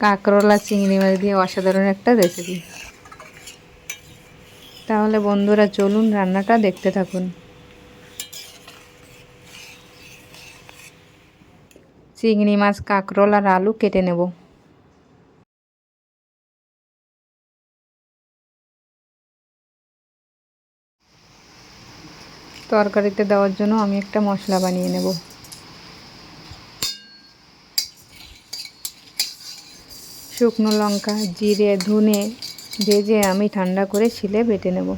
কাঁকরোলা, চিংড়ি মাছ দিয়ে অসাধারণ একটা রেসিপি তাহলে বন্ধুরা চলুন রান্নাটা দেখতে থাকুন। চিংড়ি মাছ, কাঁকরোল আর আলু কেটে নেব। তরকারিতে দেওয়ার জন্য আমি একটা মশলা বানিয়ে নেব। শুকনো লঙ্কা, জিরে, ধনে ভেজে আমি ঠান্ডা করে ছিলে বেটে নেব।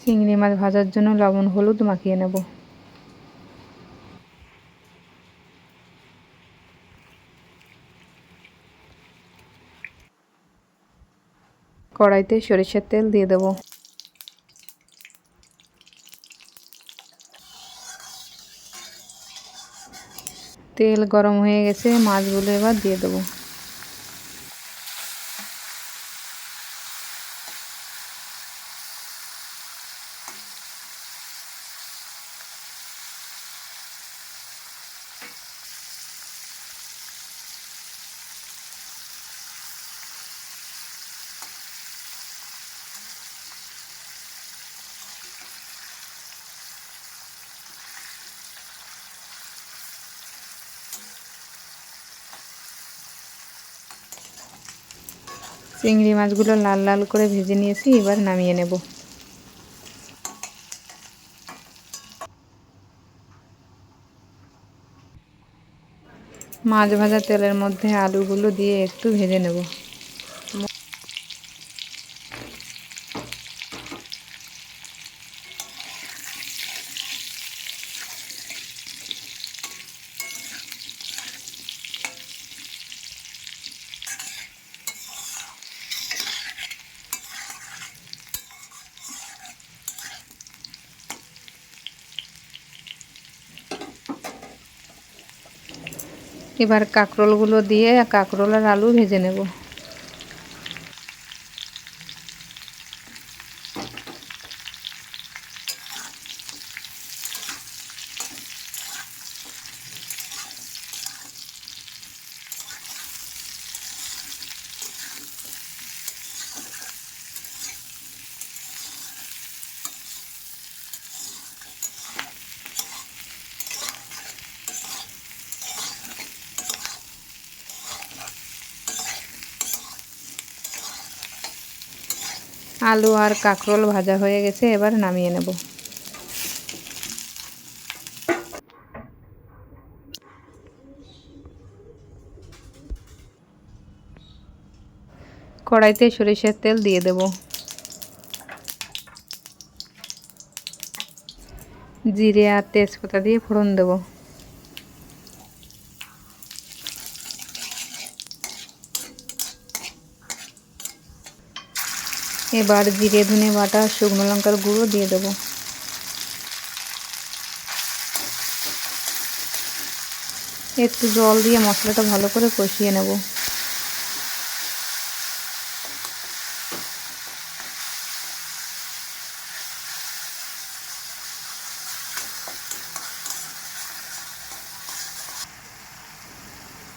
চিংড়ি মাছ ভাজার জন্য লবণ, হলুদ মাখিয়ে নেব। কড়াইতে সরিষার তেল দিয়ে দেবো। তেল গরম হয়ে গেছে মাছগুলো এবার দিয়ে দেবো। চিংড়ি মাছগুলো লাল লাল করে ভেজে নিয়েছি, এবার নামিয়ে নেব। মাছ ভাজা তেলের মধ্যে আলুগুলো দিয়ে একটু ভেজে নেব। এবার কাঁকরোলগুলো দিয়ে কাঁকরোল আর আলু ভেজে নেব। আলু আর কাঁকরোল ভাজা হয়ে গেছে, এবার নামিয়ে নেব। কড়াইতে সরিষার তেল দিয়ে দেব। জিরে আর তেজপাতা দিয়ে ফোড়ন দেবো। এবার জিরে, ধনে বাটা, শুকনো লঙ্কার গুঁড়ো দিয়ে দেবো। একটু জল দিয়ে মশলাটা ভালো করে কষিয়ে নেব।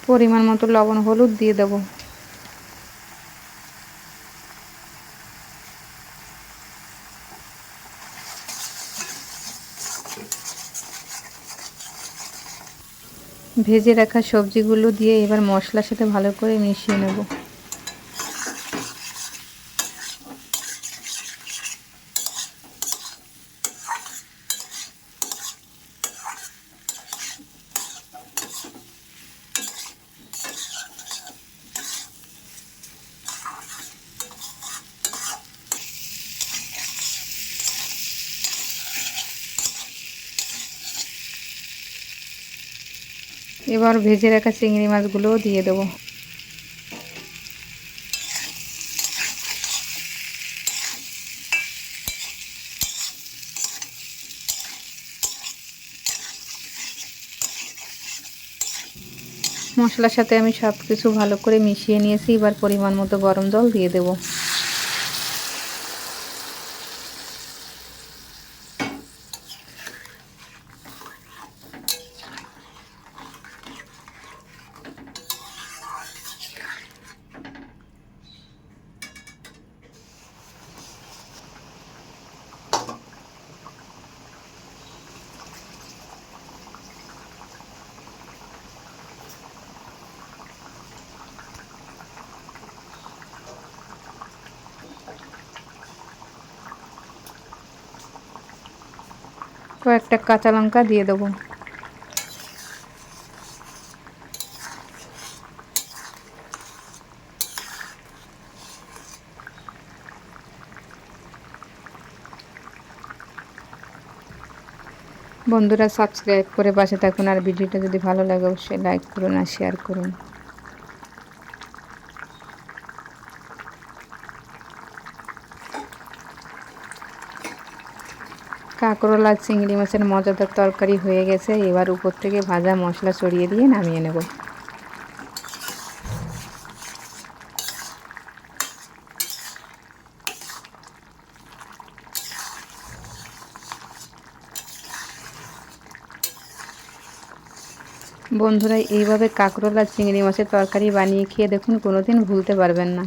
পরিমাণ মতো লবণ, হলুদ দিয়ে দেবো। ভেজে রাখা সবজিগুলো দিয়ে এবার মশলার সাথে ভালো করে মিশিয়ে নেব। এবার ভেজে রাখা চিংড়ি মাছগুলোও দিয়ে দেবো। মশলার সাথে আমি সব কিছু ভালো করে মিশিয়ে নিয়েছি, এবার পরিমাণ মতো গরম জল দিয়ে দেবো। কয়েকটা কাঁচা লঙ্কা দিয়ে দেবো। বন্ধুরা সাবস্ক্রাইব করে পাশে থাকুন আর ভিডিওটা যদি ভালো লাগে, অবশ্যই লাইক করুন আর শেয়ার করুন। কাঁকরোলা, চিংড়ি মাছের মজাদার তরকারি হয়ে গেছে। এবার উপর থেকে ভাজা মশলা ছড়িয়ে দিয়ে নামিয়ে নেব। বন্ধুরা, এইভাবে কাঁকরোলা, চিংড়ি মাছের তরকারি বানিয়ে খেয়ে দেখুন, কোনোদিন ভুলতে পারবেন না।